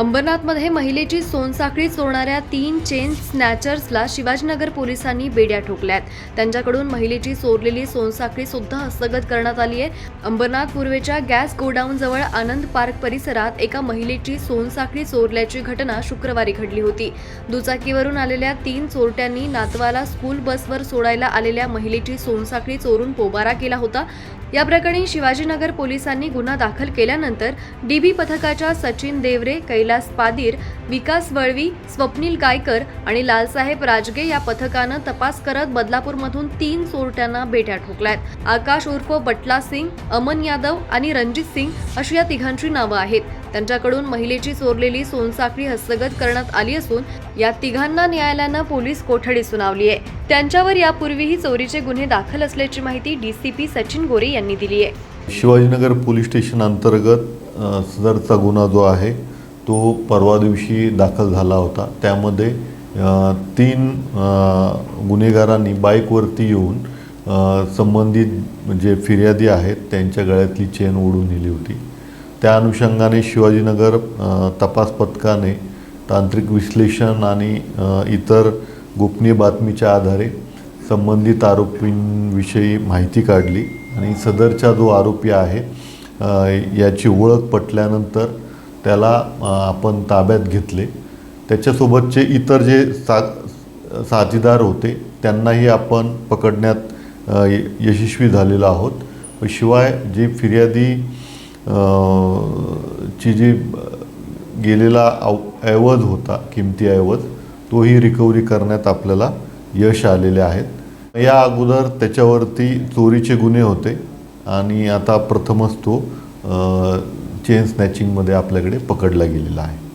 अंबरनाथमध्ये महिलेची सोनसाखळी चोरणाऱ्या तीन चेन स्नॅचर्सला शिवाजीनगर पोलिसांनी बेड्या ठोकल्यात. त्यांच्याकडून महिलेची चोरलेली सोनसाखळी सुद्धा हस्तगत करण्यात आली आहे. अंबरनाथ पूर्वेच्या गॅस गोडाऊन जवळ आनंद पार्क परिसरात एका महिलेची सोनसाखळी चोरल्याची घटना शुक्रवारी घडली होती. दुचाकीवरून आलेल्या तीन चोरट्यांनी नातवाला स्कूल बसवर सोडायला आलेल्या महिलेची सोनसाखळी चोरून पोबारा केला होता. या प्रकरणी शिवाजीनगर पोलिसांनी गुन्हा दाखल केल्यानंतर डीबी पथकाच्या सचिन देवरे कैलास पादीर विकास वळवी स्वप्नील गायकर आणि लालसाहेब राजगे या पथकानं तपास करत बदलापूरमधून तीन चोरट्यांना बेट्या ठोकल्यात. आकाश उर्फ बटला सिंग अमन यादव आणि रणजित सिंग अशी या तिघांची नावं आहेत. त्यांच्याकडून महिलेची चोरलेली सोनसाखळी हस्तगत करण्यात आली असून या तिघांना न्यायालयानं पोलीस कोठडी सुनावली आहे. त्यांच्यावर यापूर्वीही चोरीचे गुन्हे दाखल असल्याची माहिती डीसीपी सचिन गोरे यांनी दिली आहे. शिवाजीनगर पोलीस स्टेशन अंतर्गत सदरचा गुन्हा जो आहे तो परवा दिवशी दाखल झाला होता. त्यामध्ये तीन गुन्हेगारांनी बाईकवरती येऊन संबंधित जे फिर्यादी आहेत त्यांच्या गळ्यातली चेन ओढून नेली होती. त्या अनुषंगाने शिवाजीनगर तपास पथकाने तांत्रिक विश्लेषण आणि इतर गोपनीय बातमीच्या आधारे संबंधित आरोपींविषयी माहिती काढली. आणि सदरचा जो आरोपी आहे याची ओळख पटल्यानंतर त्याला आपण ताब्यात घेतले. त्याच्यासोबतचे इतर जे सा साथीदार होते त्यांनाही आपण पकडण्यात य- यशस्वी झालेलो आहोत. शिवाय जे फिर्यादी ची जी गेलेला अव ऐवज होता किमती ऐवज तोही रिकव्हरी करण्यात आपल्याला यश आलेले आहेत. या अगोदर त्याच्यावरती चोरीचे गुन्हे होते. आणि आता प्रथमच तो चेन स्नॅचिंगमध्ये आपल्याकडे पकडला गेलेला आहे.